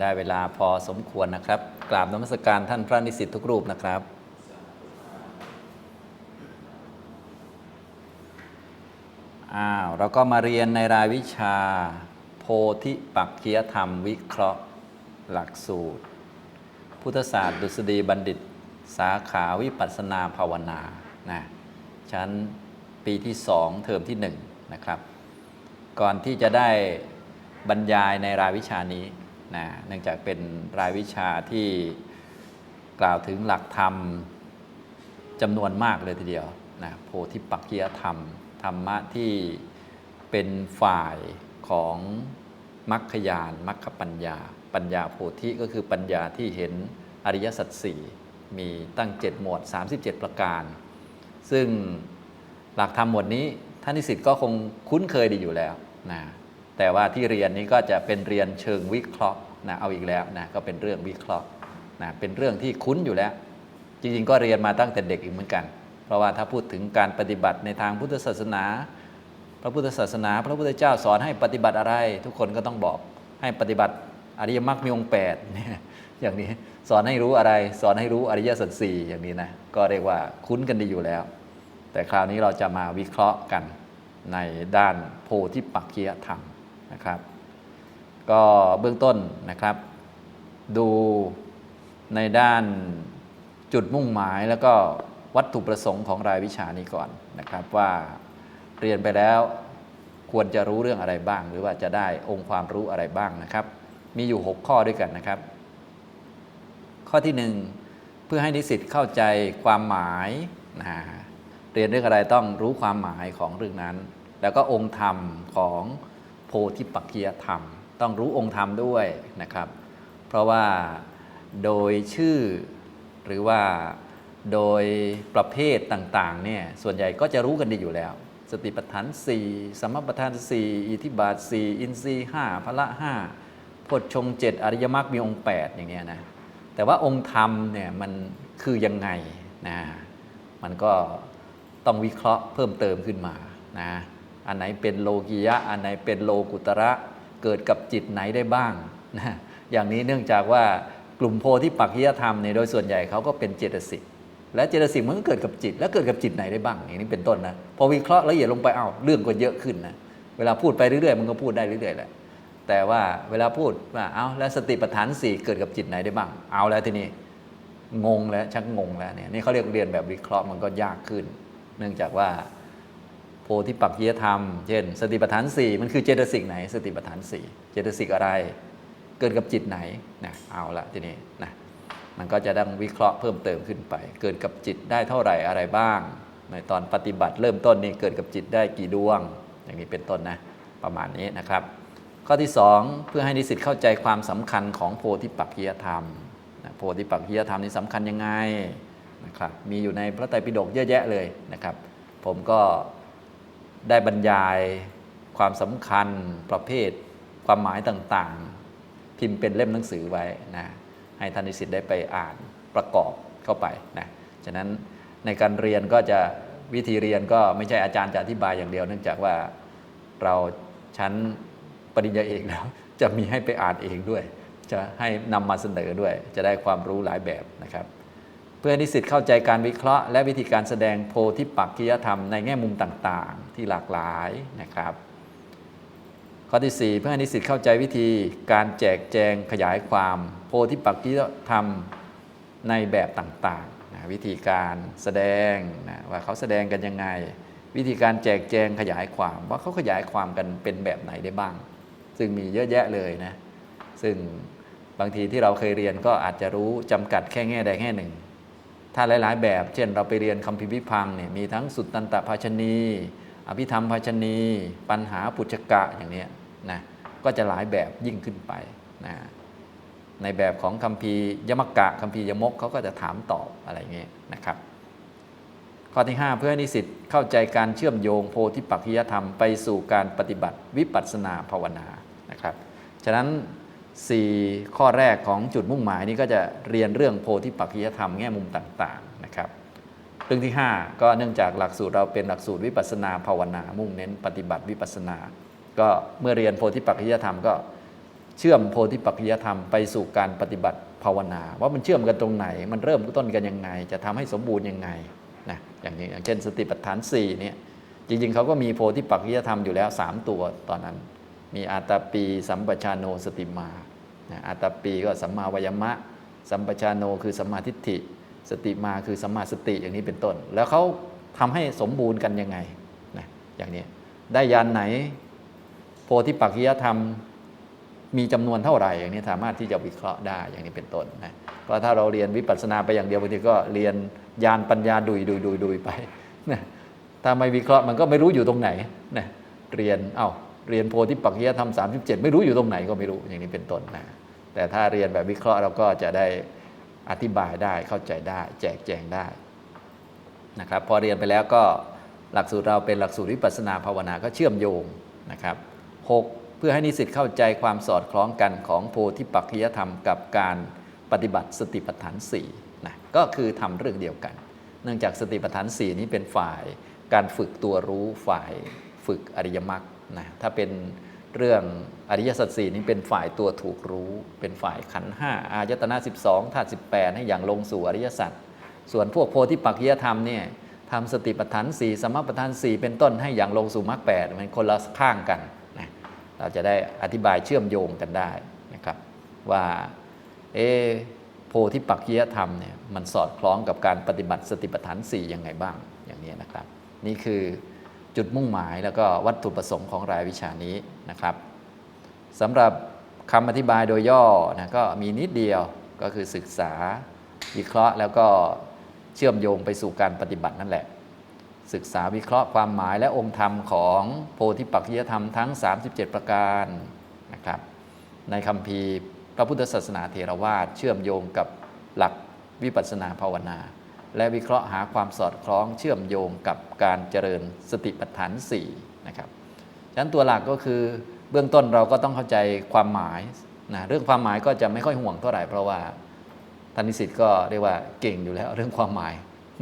ได้เวลาพอสมควรนะครับ กราบนมัสการท่านพระนิสิตทุกรูปนะครับอ้าวเราก็มาเรียนในรายวิชา โพธิปักคียธรรมวิเคราะห์ หลักสูตร พุทธศาสตร์ดุษฎีบัณฑิต สาขาวิปัสนาภาวนานะชั้นปีที่สองเทอมที่หนึ่งนะครับ ก่อนที่จะได้บรรยายในรายวิชานี้ นะเนื่องจากเป็นรายวิชาที่กล่าวถึงหลักธรรมจำนวนมากเลยทีเดียวนะโพธิปักคียธรรม ธรรมะที่เป็นฝ่ายของมรรคยานมรรคปัญญา ปัญญาโพธิก็คือปัญญาที่เห็นอริยสัจสี่มีตั้ง 7 หมวด 37 ประการ ซึ่งหลักธรรมหมวดนี้ท่านนิสิตก็คงคุ้นเคยดีอยู่แล้วนะแต่ว่าที่เรียนนี้ก็จะเป็นเรียนเชิงวิเคราะห์ นะเอาอีกแล้วนะก็เป็นเรื่องวิเคราะห์นะเป็นเรื่องที่คุ้นอยู่แล้ว จริงๆ ก็เรียนมาตั้งแต่เด็กอีกเหมือนกัน เพราะว่าถ้าพูดถึงการปฏิบัติในทางพุทธศาสนา พระพุทธศาสนา พระพุทธเจ้าสอนให้ปฏิบัติอะไร ทุกคนก็ต้องบอกให้ปฏิบัติอริยมรรคมีองค์แปดเนี่ยอย่างนี้สอนให้รู้อะไร สอนให้รู้อริยสัจสี่อย่างนี้นะก็เรียกว่าคุ้นกันดีอยู่แล้ว แต่คราวนี้เราจะมาวิเคราะห์กันในด้านโพธิปักคียธรรมนะครับ ก็เบื้องต้นนะครับ ดูในด้านจุดมุ่งหมายแล้วก็วัตถุประสงค์ของรายวิชานี้ก่อนนะครับว่าเรียนไปแล้วควรจะรู้เรื่องอะไรบ้าง หรือว่าจะได้องค์ความรู้อะไรบ้างนะครับ มีอยู่ 6 ข้อด้วยกันนะครับ ข้อที่หนึ่งเพื่อให้นิสิตเข้าใจความหมายนะเรียนเรื่องอะไรต้องรู้ความหมายของเรื่องนั้น แล้วก็องค์ธรรมของโพธิปักคียธรรม ต้องรู้องค์ธรรมด้วยนะครับ เพราะว่าโดยชื่อหรือว่าโดยประเภทต่างๆเนี่ยส่วนใหญ่ก็จะรู้กันดีอยู่แล้ว สติปัฏฐาน 4สมปัฏฐาน 4 อิทธิบาท 4 อินทรีย์5พละ5พจชงเจ็ดอริยมรรคมีองค์ 8 อย่างเนี้ยนะแต่ว่าองค์ธรรมเนี่ยมันคือยังไงนะมันก็ต้องวิเคราะห์เพิ่มเติมขึ้นมานะอันไหนเป็นโลกิยะ อันไหนเป็นโลกุตระ เกิดกับจิตไหนได้บ้างนะอย่างนี้เนื่องจากว่ากลุ่มโพธิปักขิยธรรมเนี่ยโดยส่วนใหญ่เขาก็เป็นเจตสิกและเจตสิกมันก็เกิดกับจิต แล้วเกิดกับจิตไหนได้บ้างอย่างนี้เป็นต้นนะพอวิเคราะห์ละเอียดลงไปเอาเรื่องก็เยอะขึ้นนะเวลาพูดไปเรื่อยๆมันก็พูดได้เรื่อยๆแหละแต่ว่าเวลาพูดว่าเอ้าแล้วสติปัฏฐานสี่เกิดกับจิตไหนได้บ้าง เอาแล้วทีนี้งงแล้วชักงงแล้วเนี่ยนี่เขาเรียกเรียนแบบวิเคราะห์มันก็ยากขึ้น เนื่องจากว่า โพธิปักขียธรรม เช่น สติปัฏฐานสี่มันคือเจตสิกไหน สติปัฏฐานสี่เจตสิกอะไร เกิดกับจิตไหนนะเอาละทีนี้นะมันก็จะต้องวิเคราะห์เพิ่มเติมขึ้นไป เกิดกับจิตได้เท่าไหร่อะไรบ้าง ในตอนปฏิบัติเริ่มต้นนี้เกิดกับจิตได้กี่ดวง อย่างนี้เป็นต้นนะประมาณนี้นะครับ ข้อที่ 2 เพื่อให้นิสิตเข้าใจความสำคัญของโพธิปักขียธรรมนะโพธิปักขียธรรมนี่สำคัญยังไงนะครับมีอยู่ในพระไตรปิฎกเยอะแยะเลยนะครับ ผมก็ ได้บรรยายความสำคัญประเภท ความหมายต่างๆ พิมพ์เป็นเล่มหนังสือไว้นะให้ท่านนิสิตได้ไปอ่านประกอบเข้าไปนะฉะนั้นในการเรียนก็จะวิธีเรียนก็ไม่ใช่อาจารย์จะอธิบายอย่างเดียว เนื่องจากว่าเราชั้นปริญญาเอกแล้ว จะมีให้ไปอ่านเองด้วย จะให้นำมาเสนอด้วย จะได้ความรู้หลายแบบนะครับ พื่อให้นิสิตเข้าใจการวิเคราะห์ และวิธีการแสดงโพธิปักขิยธรรมในแง่มุมต่างๆ ที่หลากหลายนะครับ ข้อที่ 4 เพื่อให้นิสิตเข้าใจวิธีการแจกแจงขยายความโพธิปักขิยธรรมในแบบต่างๆนะวิธีการแสดงนะว่าเขาแสดงกันยังไง วิธีการแจกแจงขยายความว่าเขาขยายความกันเป็นแบบไหนได้บ้าง ซึ่งมีเยอะแยะเลยนะซึ่งบางทีที่เราเคยเรียนก็อาจจะรู้จำกัดแค่แง่ใดแง่หนึ่ง ถ้าหลาย ๆ แบบ เช่น เราไปเรียนคำพิพิพังเนี่ยมีทั้งสุตตันตภาชนี อภิธรรมภาชนี ปัญหาปุจกะอย่างเนี้ยนะก็จะหลายแบบยิ่งขึ้นไปนะในแบบของคำพียมกะคำพียมกเขาก็จะถามตอบอะไรเงี้ยนะครับ ข้อที่ 5 เพื่อให้นิสิตเข้าใจการเชื่อมโยงโพธิปักขิยธรรมไปสู่การปฏิบัติวิปัสสนาภาวนานะครับ ฉะนั้น 4 ข้อแรกของจุดมุ่งหมายนี้ก็จะเรียนเรื่องโพธิปักขิยธรรมแง่มุมต่างๆนะครับ เรื่องที่ 5 ก็เนื่องจากหลักสูตรเราเป็นหลักสูตรวิปัสนาภาวนา มุ่งเน้นปฏิบัติวิปัสนา ก็เมื่อเรียนโพธิปักขิยธรรมก็เชื่อมโพธิปัจจยธรรมไปสู่การปฏิบัติภาวนา ว่ามันเชื่อมกันตรงไหน มันเริ่มต้นกันยังไง จะทำให้สมบูรณ์ยังไงนะอย่างนี้อย่างเช่น สติปัฏฐาน4เนี่ยจริงๆเขาก็มีโพธิปัจจยธรรมอยู่แล้ว 3 ตัวตอนนั้น มีอาตาปีสัมปชานโนสติมาอาตาปีก็สัมมาวยมะ สัมปชานโนคือสัมมาทิฏฐิ สติมาคือสัมมาสติอย่างนี้เป็นต้น แล้วเขาทำให้สมบูรณ์กันยังไงนะอย่างนี้ได้ยานไหน โพธิปัจจยธรรมมีจำนวนเท่าไหร่อย่างนี้สามารถที่จะวิเคราะห์ได้อย่างนี้เป็นต้นนะเพราะถ้าเราเรียนวิปัสสนาไปอย่างเดียวบางทีก็เรียนยานปัญญาดุยดุยดุยดุยไปนะถ้าไม่วิเคราะห์มันก็ไม่รู้อยู่ตรงไหนนะเรียนเอ้า เรียนโพธิปัจจยธรรม 37 ไม่รู้อยู่ตรงไหนก็ไม่รู้อย่างนี้เป็นต้นนะแต่ถ้าเรียนแบบวิเคราะห์เราก็จะได้อธิบายได้เข้าใจได้ แจกแจงได้นะครับพอเรียนไปแล้วก็หลักสูตรเราเป็นหลักสูตรวิปัสสนาภาวนาก็เชื่อมโยงนะครับหกเพื่อให้นิสิตเข้าใจความสอดคล้องกันของโพธิปัจจยธรรมกับการปฏิบัติสติปัฏฐาน4นะก็คือทำเรื่องเดียวกัน เนื่องจากสติปัฏฐาน 4 นี้เป็นฝ่ายการฝึกตัวรู้ฝ่าย ฝึกอริยมรรคนะถ้าเป็นเรื่องอริยสัจสี่นี้เป็นฝ่ายตัวถูกรู้ เป็นฝ่ายขันห้าอายตนะ12ธาตุ18 ให้อย่างลงสู่อริยสัจส่วนพวกโพธิปัจจยธรรมเนี่ยทำสติปัฏฐาน4สมปัฏฐาน4เป็นต้นให้อย่างลงสู่มรรคแปดมันคนละข้างกันนะเราจะได้อธิบายเชื่อมโยงกันได้นะครับ ว่าเอโพธิปัจจยธรรมเนี่ยมันสอดคล้องกับการปฏิบัติสติปัฏฐาน4ยังไงบ้างอย่างนี้นะครับ นี่คือ จุดมุ่งหมาย แล้วก็วัตถุประสงค์ของรายวิชานี้นะครับสำหรับคำอธิบายโดยย่อนะก็มีนิดเดียวก็คือศึกษาวิเคราะห์แล้วก็เชื่อมโยงไปสู่การปฏิบัตินั่นแหละ ศึกษาวิเคราะห์ความหมายและองค์ธรรมของโพธิปัจจยธรรมทั้ง 37 ประการนะครับ ในคำพีพระพุทธศาสนาเทรวาสเชื่อมโยงกับหลักวิปัสสนาภาวนา และวิเคราะห์หาความสอดคล้องเชื่อมโยงกับการเจริญสติปัฏฐาน4นะครับฉะนั้นตัวหลักก็คือเบื้องต้นเราก็ต้องเข้าใจความหมายนะเรื่องความหมายก็จะไม่ค่อยห่วงเท่าไหร่เพราะว่าท่านนิสิตก็เรียกว่าเก่งอยู่แล้วเรื่องความหมาย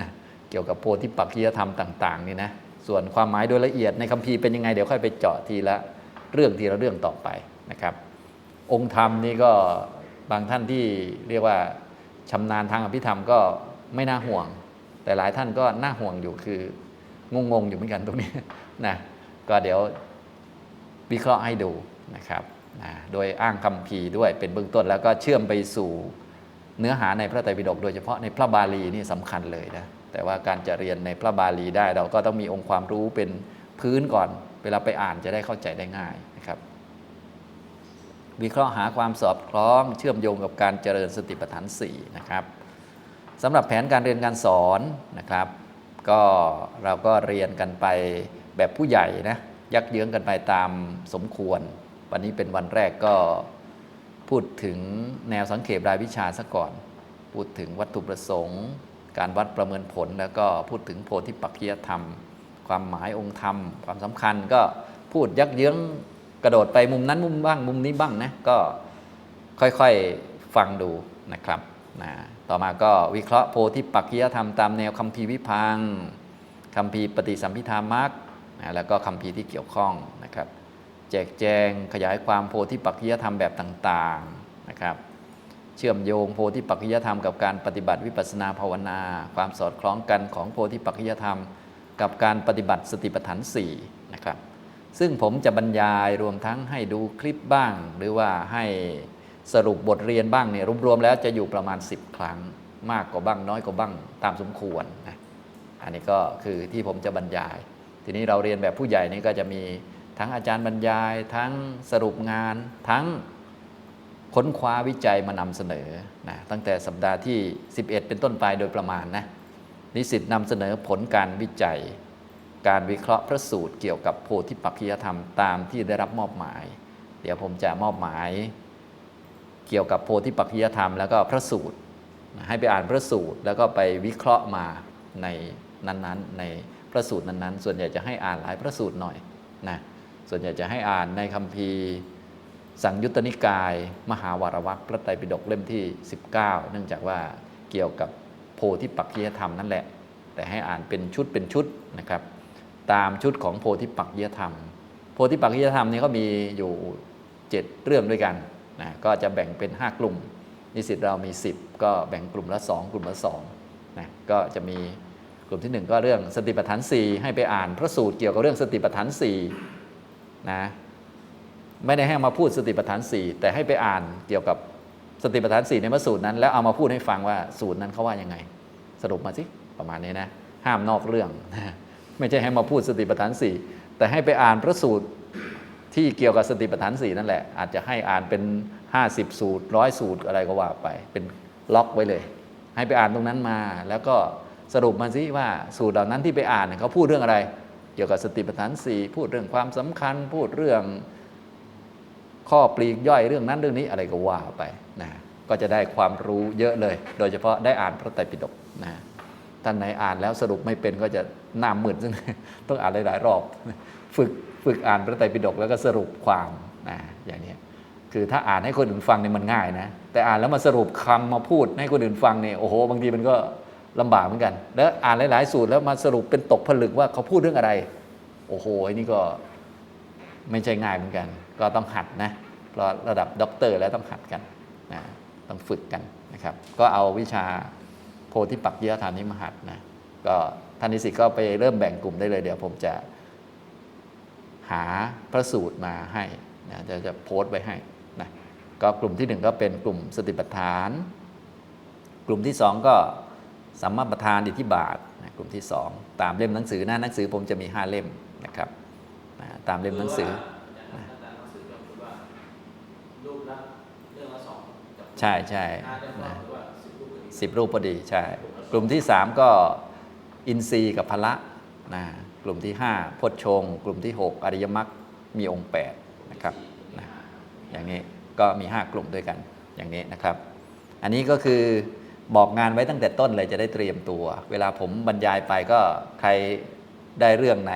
นะเกี่ยวกับโพธิปักขียธรรมต่างๆนี่นะส่วนความหมายโดยละเอียดในคัมภีร์เป็นยังไงเดี๋ยวค่อยไปเจาะทีละเรื่องทีละเรื่องต่อไปนะครับ องค์ธรรมนี่ก็บางท่านที่เรียกว่าชำนาญทางอภิธรรมก็ ไม่น่าห่วง แต่หลายท่านก็น่าห่วงอยู่คืองงๆอยู่เหมือนกันตรงนี้นะก็เดี๋ยววิเคราะห์ให้ดูนะครับนะโดยอ้างคำพีด้วยเป็นเบื้องต้นแล้วก็เชื่อมไปสู่เนื้อหาในพระไตรปิฎกโดยเฉพาะในพระบาลีนี่สำคัญเลยนะแต่ว่าการจะเรียนในพระบาลีได้ เราก็ต้องมีองค์ความรู้เป็นพื้นก่อน เวลาไปอ่านจะได้เข้าใจได้ง่ายนะครับ วิเคราะห์หาความสอดคล้องเชื่อมโยงกับการเจริญสติปัฏฐาน4นะครับ สำหรับแผนการเรียนการสอนนะครับ ก็เราก็เรียนกันไปแบบผู้ใหญ่นะยักเยื้องกันไปตามสมควร วันนี้เป็นวันแรกก็พูดถึงแนวสังเขปรายวิชาซะก่อน พูดถึงวัตถุประสงค์ การวัดประเมินผลแล้วก็พูดถึงโพธิปักขียธรรม ความหมายองค์ธรรม ความสำคัญก็พูดยักเยื้องกระโดดไปมุมนั้นมุมบ้าง มุมนี้บ้างนะก็ค่อยๆฟังดูนะครับนะ ต่อมาก็วิเคราะห์โพธิปักขียธรรมตามแนวคัมภีร์วิพังค์คัมภีร์ปฏิสัมพิธามักนะแล้วก็คัมภีร์ที่เกี่ยวข้องนะครับ แจกแจงขยายความโพธิปักขียธรรมแบบต่างๆนะครับ เชื่อมโยงโพธิปักขียธรรมกับการปฏิบัติวิปัสสนาภาวนา ความสอดคล้องกันของโพธิปักขียธรรม กับการปฏิบัติสติปัฏฐาน4นะครับซึ่งผมจะบรรยายรวมทั้งให้ดูคลิปบ้าง หรือว่าให้ สรุปบทเรียนบ้างเนี่ยรวมๆแล้วจะอยู่ประมาณ 10 ครั้ง มากกว่าบ้างน้อยกว่าบ้างตามสมควรนะอันนี้ก็คือที่ผมจะบรรยาย ทีนี้เราเรียนแบบผู้ใหญ่นี่ก็จะมีทั้งอาจารย์บรรยาย ทั้งสรุปงาน ทั้งค้นคว้าวิจัยมานำเสนอนะตั้งแต่สัปดาห์ที่ 11 เป็นต้นไปโดยประมาณนะนิสิตนำเสนอผลการวิจัย การวิเคราะห์พระสูตรเกี่ยวกับโพธิปักขียธรรมตามที่ได้รับมอบหมาย เดี๋ยวผมจะมอบหมาย เกี่ยวกับโพธิปักขียธรรมแล้วก็พระสูตร ให้ไปอ่านพระสูตร แล้วก็ไปวิเคราะห์มาในนั้นๆ ในพระสูตรนั้นๆ ส่วนใหญ่จะให้อ่านหลายพระสูตรหน่อยนะส่วนใหญ่จะให้อ่านในคัมภีร์สังยุตตนิกาย มหาวารวักพระไตรปิฎกเล่มที่ 19 เนื่องจากว่าเกี่ยวกับโพธิปักขียธรรมนั่นแหละ แต่ให้อ่านเป็นชุดเป็นชุดนะครับตามชุดของโพธิปักขียธรรม โพธิปักขียธรรมนี่ก็มีอยู่ 7 เรื่องด้วยกัน นะก็จะแบ่งเป็น 5 กลุ่ม นิสิตเรามี 10 ก็แบ่งกลุ่มละ 2 กลุ่มละ2นะก็จะมีกลุ่มที่ 1 ก็เรื่องสติปัฏฐาน 4 ให้ไปอ่านพระสูตรเกี่ยวกับเรื่องสติปัฏฐาน4นะไม่ได้ให้มาพูดสติปัฏฐาน 4 แต่ให้ไปอ่านเกี่ยวกับสติปัฏฐาน 4 ในพระสูตรนั้น แล้วเอามาพูดให้ฟังว่าสูตรนั้นเขาว่ายังไง สรุปมาสิประมาณนี้นะห้ามนอกเรื่องนะไม่ใช่ให้มาพูดสติปัฏฐาน 4 แต่ให้ไปอ่านพระสูตร ที่เกี่ยวกับสติปัฏฐานสี่นั่นแหละ อาจจะให้อ่านเป็น 50 สูตรร้อยสูตรอะไรก็ว่าไป เป็นล็อกไว้เลย ให้ไปอ่านตรงนั้นมา แล้วก็สรุปมาสิว่าสูตรเหล่านั้นที่ไปอ่านเขาพูดเรื่องอะไร เกี่ยวกับสติปัฏฐานสี่พูดเรื่องความสำคัญ พูดเรื่อง ข้อปลีกย่อยเรื่องนั้นเรื่องนี้อะไรก็ว่าไปนะก็จะได้ความรู้เยอะเลย โดยเฉพาะได้อ่านพระไตรปิฎกนะท่านไหนอ่านแล้วสรุปไม่เป็นก็จะหน้ามืดซึ่งต้องอ่านหลายๆรอบ ฝึกฝึกอ่านพระไตรปิฎกแล้วก็สรุปความนะอย่างนี้คือถ้าอ่านให้คนอื่นฟังเนี่ยมันง่ายนะ แต่อ่านแล้วมาสรุปคำมาพูดให้คนอื่นฟังเนี่ยโอ้โหบางทีมันก็ลำบากเหมือนกัน แล้วอ่านหลาย ๆ สูตรแล้วมาสรุปเป็นตกผลึกว่าเขาพูดเรื่องอะไร โอ้โหไอ้นี่ก็ไม่ใช่ง่ายเหมือนกัน ก็ต้องหัดนะเพราะระดับด็อกเตอร์แล้วต้องหัดกันนะต้องฝึกกันนะครับ ก็เอาวิชาโพธิปักกิยธรรมนี้มาหัดนะก็ท่านนิสิตก็ไปเริ่มแบ่งกลุ่มได้เลยเดี๋ยวผมจะ หาพระสูตรมาให้นะจะจะโพสต์ไว้ให้นะก็กลุ่มที่หนึ่งก็เป็นกลุ่มสติปัฏฐาน กลุ่มที่สองก็สัมมาประธานอิทธิบาทนะกลุ่มที่สองตามเล่มหนังสือหน้าหนังสือผมจะมีห้าเล่มนะครับนะตามเล่มหนังสือรูปละเรื่องละสองใช่ใช่นะสิบรูปพอดีสิบรูปพอดีใช่ กลุ่มที่สามก็อินทรีย์กับพละนะ กลุ่มที่ห้าพจชง กลุ่มที่หกอริยมรรคมีองค์แปดนะครับนะอย่างนี้ก็มีห้ากลุ่มด้วยกันอย่างนี้นะครับ อันนี้ก็คือบอกงานไว้ตั้งแต่ต้นเลยจะได้เตรียมตัว เวลาผมบรรยายไปก็ใครได้เรื่องไหน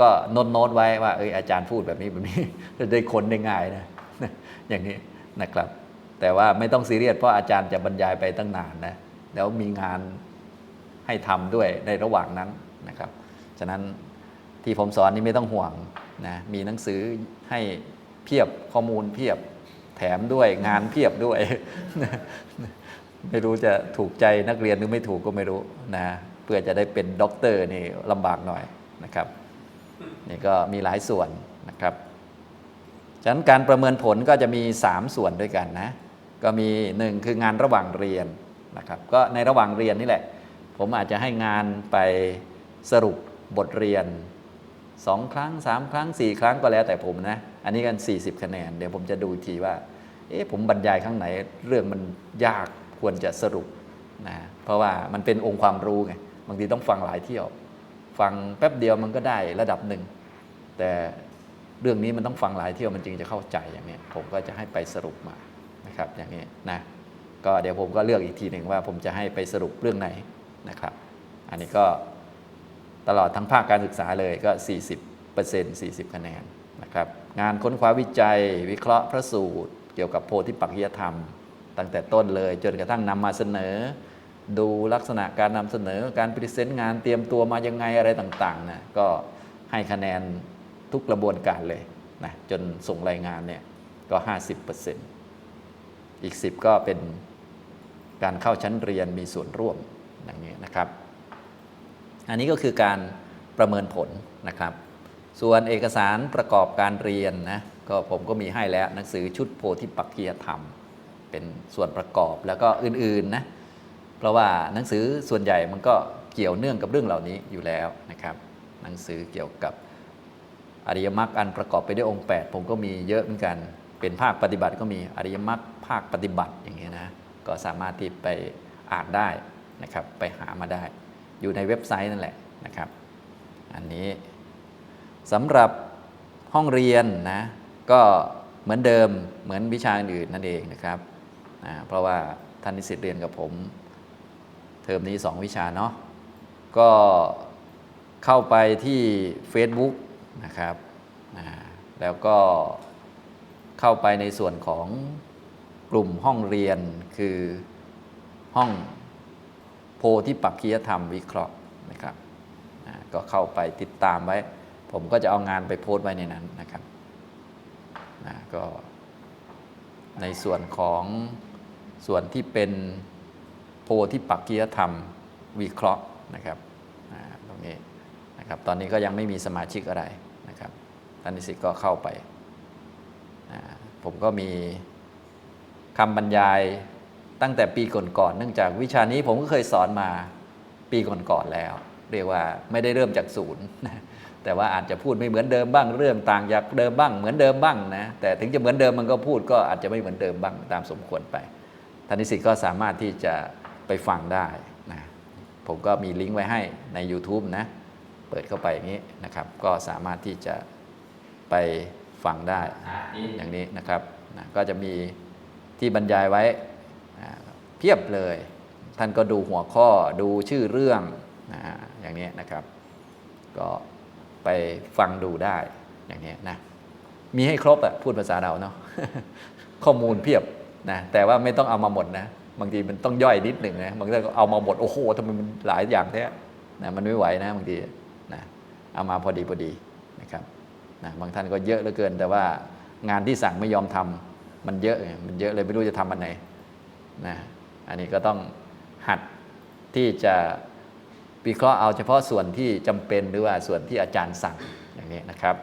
ก็โน้ตโน้ตไว้ว่าเอออาจารย์พูดแบบนี้แบบนี้จะได้ค้นได้ง่ายนะอย่างนี้นะครับ แต่ว่าไม่ต้องซีเรียสเพราะอาจารย์จะบรรยายไปตั้งนานนะแล้วมีงานให้ทำด้วยในระหว่างนั้นนะครับ ฉะนั้นที่ผมสอนนี่ไม่ต้องห่วงนะมีหนังสือให้เพียบข้อมูลเพียบแถมด้วยงานเพียบด้วย ไม่รู้จะถูกใจนักเรียนหรือไม่ถูกก็ไม่รู้นะเพื่อจะได้เป็นด็อกเตอร์นี่ลำบากหน่อยนะครับนี่ก็มีหลายส่วนนะครับฉะนั้นการประเมินผลก็จะมี 3 ส่วนด้วยกันนะก็มี 1 คืองานระหว่างเรียนนะครับก็ในระหว่างเรียนนี่แหละ ผมอาจจะให้งานไปสรุป บทเรียน 2 ครั้ง 3 ครั้ง 4 ครั้งก็แล้วแต่ผมนะ อันนี้กัน 40 คะแนน เดี๋ยวผมจะดูอีกทีว่า เอ๊ะผมบรรยายครั้งไหน เรื่องมันยากควรจะสรุปนะเพราะว่ามันเป็นองค์ความรู้ไงบางทีต้องฟังหลายเที่ยว ฟังแป๊บเดียวมันก็ได้ระดับหนึ่ง แต่เรื่องนี้มันต้องฟังหลายเที่ยวมันจึงจะเข้าใจอย่างนี้ผมก็จะให้ไปสรุปมานะครับอย่างนี้นะก็เดี๋ยวผมก็เลือกอีกทีหนึ่งว่าผมจะให้ไปสรุปเรื่องไหนนะครับ อันนี้ก็ ตลอดทั้งภาคการศึกษาเลยก็ 40% 40 คะแนนนะครับงานค้นคว้าวิจัย วิเคราะห์พระสูตร เกี่ยวกับโพธิปักขิยธรรม ตั้งแต่ต้นเลยจนกระทั่งนำมาเสนอ ดูลักษณะการนำเสนอการพรีเซนต์งานเตรียมตัวมายังไงอะไรต่างๆนะก็ให้คะแนนทุกกระบวนการเลยนะจนส่งรายงานเนี่ยก็ 50%อีก 10 ก็เป็นการเข้าชั้นเรียนมีส่วนร่วมอย่างนี้นะครับ อันนี้ก็คือการประเมินผลนะครับ ส่วนเอกสารประกอบการเรียนนะก็ผมก็มีให้แล้วหนังสือชุดโพธิปักกียธรรม เป็นส่วนประกอบแล้วก็อื่นๆนะเพราะว่าหนังสือส่วนใหญ่มันก็เกี่ยวเนื่องกับเรื่องเหล่านี้อยู่แล้วนะครับ หนังสือเกี่ยวกับอริยมรรคอันประกอบไปด้วยองค์ 8 ผมก็มีเยอะเหมือนกัน เป็นภาคปฏิบัติก็มีอริยมรรคภาคปฏิบัติอย่างเงี้ยนะก็สามารถที่ไปอ่านได้นะครับไปหามาได้ อยู่ในเว็บไซต์นั่นแหละนะครับ อันนี้สำหรับห้องเรียนนะก็เหมือนเดิมเหมือนวิชาอื่นนั่นเองนะครับเพราะว่าท่านนิสิตเรียนกับผม เทอมนี้ 2 วิชาเนาะก็เข้าไปที่ Facebook นะครับแล้วก็เข้าไปในส่วนของกลุ่มห้องเรียนคือห้อง ธิปักคียธรรมวิเคราะห์นะครับก็เข้าไปติดตามไว้ ผมก็จะเอางานไปโพสต์ไว้ในนั้นนะครับนะก็ในส่วนของส่วนที่เป็นโพธิปักกิยธรรมวิเคราะห์นะครับตรงนี้นะครับ ตอนนี้ก็ยังไม่มีสมาชิกอะไรนะครับท่านนิสิตก็เข้าไป ผมก็มีคำบรรยาย ตั้งแต่ปีก่อนๆเนื่องจากวิชานี้ผมก็เคยสอนมาปีก่อนๆแล้ว เรียกว่าไม่ได้เริ่มจากศูนย์แต่ว่าอาจจะพูดไม่เหมือนเดิมบ้างเรื่องต่างจากเดิมบ้าง เหมือนเดิมบ้างนะแต่ถึงจะเหมือนเดิมมันก็พูดก็อาจจะไม่เหมือนเดิมบ้างตามสมควรไปท่านนิสิตก็สามารถที่จะไปฟังได้นะผมก็มีลิงก์ไว้ให้ใน YouTube นะเปิดเข้าไปอย่างนี้นะครับ ก็สามารถที่จะไปฟังได้อย่างนี้นะครับนะก็จะมีที่บรรยายไว้ พียบเลย ท่านก็ดูหัวข้อดูชื่อเรื่องนะอย่างนี้นะครับ ก็ไปฟังดูได้อย่างนี้นะมีให้ครบอะพูดภาษาเราเนาะข้อมูลเพียบนะแต่ว่าไม่ต้องเอามาหมดนะบางทีมันต้องย่อยนิดหนึ่งนะบางทีก็เอามาหมด โอ้โหทำไมมันหลายอย่างแท้นะมันไม่ไหวนะบางทีนะเอามาพอดีพอดีนะครับนะบางท่านก็เยอะเหลือเกิน แต่ว่างานที่สั่งไม่ยอมทำมันเยอะมันเยอะเลยไม่รู้จะทำอันไหนนะ อันนี้ก็ต้องหัดที่จะวิเคราะห์เอาเฉพาะส่วนที่จำเป็นหรือว่าส่วนที่อาจารย์สั่งอย่างนี้นะครับ